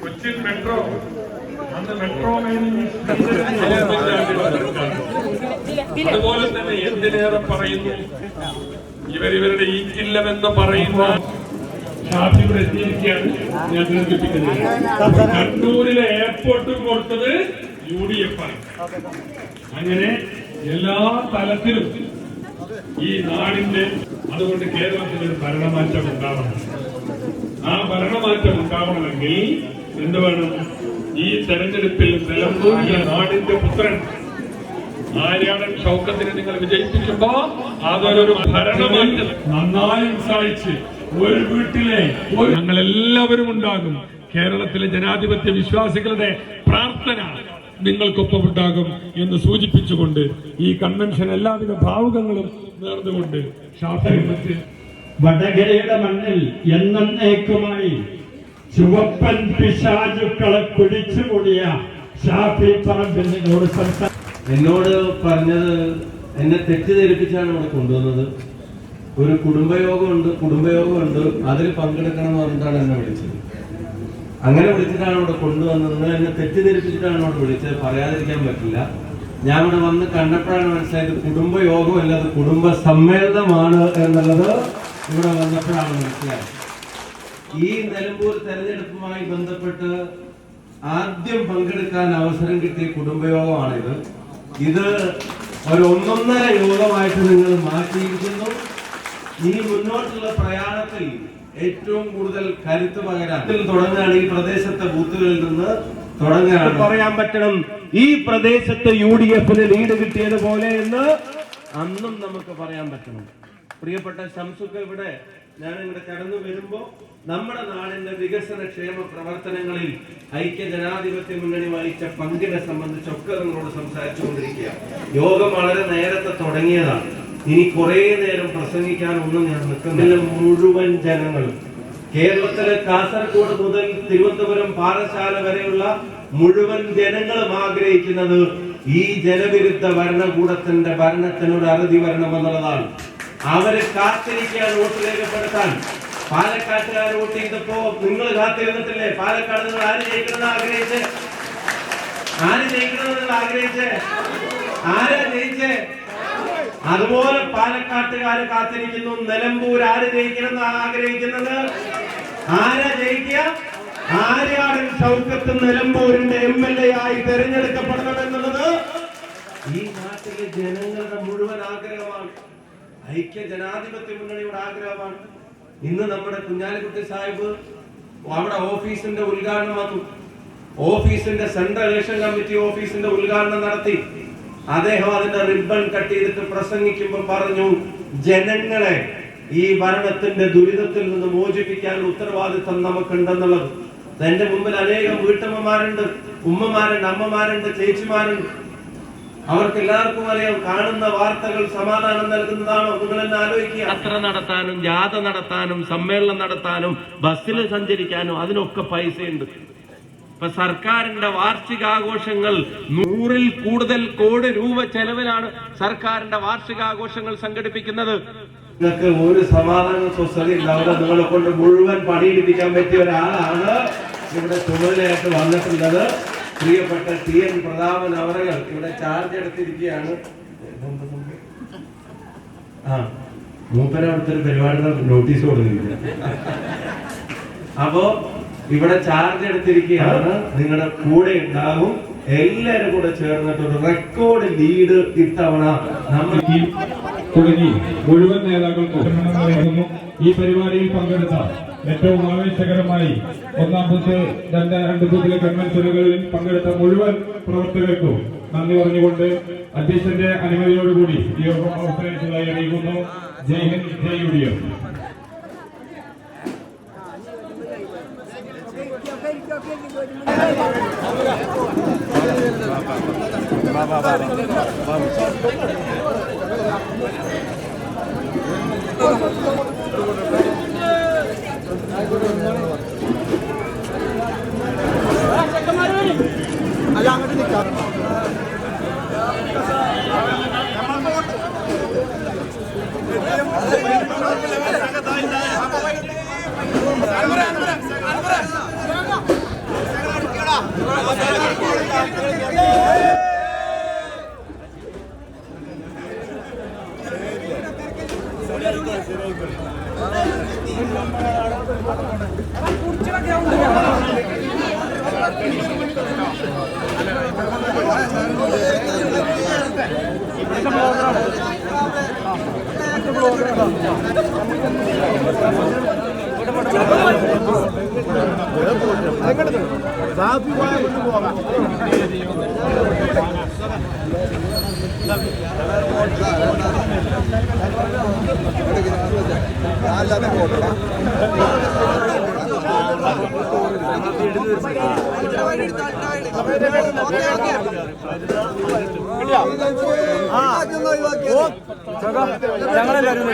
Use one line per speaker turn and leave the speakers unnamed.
Cochin metro അന്ന് metro അതുപോലെ തന്നെ എന്തിനേറെ പറയുന്നു? ഇവരിവരുടെ ഈ ജില്ലമെന്ന് പറയുന്ന ഷാഫിയുടെ എത്തിയിരിക്കുകയാണ് ഞാൻ കണ്ണൂരിലെ എയർപോർട്ടും കൊടുത്തത് യു ഡി എഫ് ആണ് അങ്ങനെ എല്ലാ തലത്തിലും ഈ നാടിന്റെ അതുകൊണ്ട് കേരളത്തിൽ ഒരു ഭരണമാറ്റം ഉണ്ടാവണം. ആ ഭരണമാറ്റം ഉണ്ടാവണമെങ്കിൽ എന്ത് വേണം? ഈ തെരഞ്ഞെടുപ്പിൽ നിലമ്പൂരിലെ നാടിന്റെ പുത്രൻ ആര്യാടൻ ഷൗക്കത്തിനെ നിങ്ങൾ വിജയിപ്പിക്കുമ്പോ അതൊരു ഭരണമാറ്റം. നന്നായി ഉത്സാഹിച്ച് ഒരു വീട്ടിലെ ഞങ്ങൾ എല്ലാവരും ഉണ്ടാകും കേരളത്തിലെ ജനാധിപത്യ വിശ്വാസികളുടെ പ്രാർത്ഥന. നിങ്ങൾക്കൊപ്പം ഉണ്ടാകും എന്ന് സൂചിപ്പിച്ചുകൊണ്ട് ഈ കൺവെൻഷൻ എല്ലാവിധ ഭാവുകങ്ങളും നേർന്നുകൊണ്ട് ഷാഫി മറ്റ്
വടകരയുടെ മണ്ണിൽ എന്നേക്കുമായി ചുവപ്പൻ പിശാചുക്കളെ കുഴിച്ചുകൂടിയ ഷാഫി പറമ്പിനോട് സംസാരിച്ചു
എന്നോട് പറഞ്ഞത് എന്നെ തെറ്റിദ്ധരിപ്പിച്ചാണ് ഇവിടെ കൊണ്ടുവന്നത്. ഒരു കുടുംബയോഗമുണ്ട് കുടുംബയോഗമുണ്ട്. അതിൽ പങ്കെടുക്കണം എന്ന് പറഞ്ഞിട്ടാണ് എന്നെ വിളിച്ചത്. അങ്ങനെ വിളിച്ചിട്ടാണ് ഇവിടെ കൊണ്ടുവന്നത്. എന്നെ തെറ്റിദ്ധരിപ്പിച്ചിട്ടാണ് ഇവിടെ വിളിച്ചത്. പറയാതിരിക്കാൻ പറ്റില്ല. ഞാൻ ഇവിടെ വന്ന് കണ്ടപ്പോഴാണ് മനസ്സിലായത് കുടുംബയോഗമല്ല അത് കുടുംബ സമ്മേളനമാണ് എന്നുള്ളത് ഇവിടെ വന്നപ്പോഴാണ് മനസ്സിലായത്. ഈ നിലമ്പൂർ തെരഞ്ഞെടുപ്പുമായി ബന്ധപ്പെട്ട് ആദ്യം പങ്കെടുക്കാൻ അവസരം കിട്ടിയ കുടുംബയോഗമാണിത് ഇത് ഒരു ഒന്നൊന്നര യോഗമായിട്ട് നിങ്ങൾ മാറ്റിയിരിക്കുന്നു. ഇനി മുന്നോട്ടുള്ള പ്രയാണത്തിൽ ഏറ്റവും കൂടുതൽ കരുത്ത് പകരാൻ തുടങ്ങുകയാണ് ഈ പ്രദേശത്തെ ബൂത്തുകളിൽ നിന്ന് തുടങ്ങുകയാണ്. പറയാൻ പറ്റണം ഈ പ്രദേശത്ത് യു ഡി എഫിന് ലീഡ് കിട്ടിയതുപോലെ എന്ന് അന്നും നമുക്ക് പറയാൻ പറ്റണം. പ്രിയപ്പെട്ട ശംസുക്ക ഇവിടെ ഞാൻ ഇവിടെ കടന്നു വരുമ്പോ നമ്മുടെ നാടിന്റെ വികസന ക്ഷേമ പ്രവർത്തനങ്ങളിൽ ഐക്യ ജനാധിപത്യ മുന്നണി വഹിച്ച പങ്കിനെ സംബന്ധിച്ചൊക്കെ നിങ്ങളോട് സംസാരിച്ചുകൊണ്ടിരിക്കുക യോഗം വളരെ നേരത്തെ തുടങ്ങിയതാണ്. ഇനി കുറെ നേരം പ്രസംഗിക്കാൻ ഒന്നും ഞാൻ നിൽക്കുന്നില്ല. മുഴുവൻ ജനങ്ങളും കേരളത്തിലെ കാസർഗോഡ് മുതൽ തിരുവനന്തപുരം പാറശാല വരെയുള്ള മുഴുവൻ ജനങ്ങളും ആഗ്രഹിക്കുന്നത് ഈ ജനവിരുദ്ധ ഭരണകൂടത്തിന്റെ ഭരണത്തിനോട് അറുതി വരണം എന്നുള്ളതാണ്. അവരെ കാത്തിരിക്കാൻ വോട്ട് രേഖപ്പെടുത്താൻ പാലക്കാട്ടുകാർ വോട്ട് ചെയ്തപ്പോ നിങ്ങൾ കാത്തിരുന്നിട്ടില്ലേ? പാലക്കാട് നിങ്ങൾ ആര് ജയിക്കണമെന്ന് ആഗ്രഹിച്ച്? ആര് ജയിക്കണമെന്ന് നിങ്ങൾ ആഗ്രഹിച്ച്? ആരാ ജയിച്ചേ? അതുപോലെ പാലക്കാട്ടുകാർ കാത്തിരിക്കുന്നു. നിലമ്പൂർ ആര് ജയിക്കണമെന്ന് ആഗ്രഹിക്കുന്നത്? ആരാ ജയിക്കുക? ആര്യാടൻ ഷൗക്കത്ത് നിലമ്പൂരിന്റെ എം എൽ എ ആയി തെരഞ്ഞെടുക്കപ്പെടണം എന്നുള്ളത് ഈ നാട്ടിലെ ജനങ്ങളുടെ മുഴുവൻ ആഗ്രഹമാണ്. ഐക്യ ജനാധിപത്യ മുന്നണിയുടെ ആഗ്രഹമാണ്. ഇന്ന് നമ്മുടെ കുഞ്ഞാലിക്കുട്ടി സാഹിബ് അവിടെ ഓഫീസിന്റെ ഉദ്ഘാടനം വന്നു. ഓഫീസിന്റെ സെൻട്രൽ ഇലക്ഷൻ കമ്മിറ്റി ഓഫീസിന്റെ ഉദ്ഘാടനം നടത്തി. അദ്ദേഹം അതിന്റെ റിബൺ കട്ട് ചെയ്തിട്ട് പ്രസംഗിക്കുമ്പോൾ പറഞ്ഞു ജനങ്ങളെ ഈ ഭരണത്തിന്റെ ദുരിതത്തിൽ നിന്ന് മോചിപ്പിക്കാൻ ഉത്തരവാദിത്തം നമുക്കുണ്ടെന്നുള്ളത്. എന്റെ മുമ്പിൽ അനേകം വീട്ടമ്മമാരുണ്ട് ഉമ്മമാരുണ്ട് അമ്മമാരുണ്ട് ചേച്ചിമാരുണ്ട്. അവർക്ക് എല്ലാവർക്കും അറിയാം കാണുന്ന വാർത്തകൾ സമാധാനം നൽകുന്നതാണോ നിങ്ങൾ എന്നെ ആലോചിക്കുക. യാത്ര നടത്താനും ജാഥ നടത്താനും സമ്മേളനം നടത്താനും ബസ്സിൽ സഞ്ചരിക്കാനും അതിനൊക്കെ പൈസയുണ്ട്. ഇപ്പൊ സർക്കാരിന്റെ വാർഷികാഘോഷങ്ങൾ നൂറിൽ കൂടുതൽ കോടി രൂപ ചെലവിലാണ് സർക്കാരിന്റെ വാർഷികാഘോഷങ്ങൾ സംഘടിപ്പിക്കുന്നത്. നിങ്ങൾക്ക് ഒരു സമാധാന സ്വസ്ഥത ഉണ്ടാവില്ല നിങ്ങളെ കൊണ്ട് മുഴുവൻ പണിയെടുപ്പിക്കാൻ പറ്റിയ ഒരാളാണ് ഇവിടെ ചുമതലയായിട്ട് വന്നിട്ടുള്ളത്. പ്രിയപ്പെട്ട ടി എൻ പ്രതാപൻ അവറുകൾ ഇവിടെ ചാർജ് എടുത്തിരിക്കുകയാണ്. ആ മൂപ്പര അവിടുത്തെ ഒരു പരിപാടിയുടെ നോട്ടീസ് കൊടുത്തിരിക്കുക അപ്പോ ഇവിടെ ചാർജ് എടുത്തിരിക്കുകയാണ്. നിങ്ങളുടെ കൂടെ ഉണ്ടാകും എല്ലാരും കൂടെ ചേർന്നിട്ട് ഒരു റെക്കോർഡ് ലീഡ് ഇത്തവണ
തുടങ്ങി. മുഴുവൻ നേതാക്കൾക്കും ഈ പരിപാടിയിൽ പങ്കെടുത്ത ഏറ്റവും ആവേശകരമായി ഒന്നാം ബൂത്ത് രണ്ട് രണ്ട് ബൂത്തിലെ കൺവെൻഷനുകളിൽ പങ്കെടുത്ത മുഴുവൻ പ്രവർത്തകർക്കും നന്ദി പറഞ്ഞുകൊണ്ട് അധ്യക്ഷന്റെ അനുമതിയോടുകൂടി ഈ അവസരത്തിലായി അറിയിക്കുന്നു. Jai Hind Jai U D F
അല്ല അങ്ങോട്ട് നിൽക്കാം ഇവിടുത്തെ ബ്ലോഗറാണ് ഞങ്ങളെല്ലാരും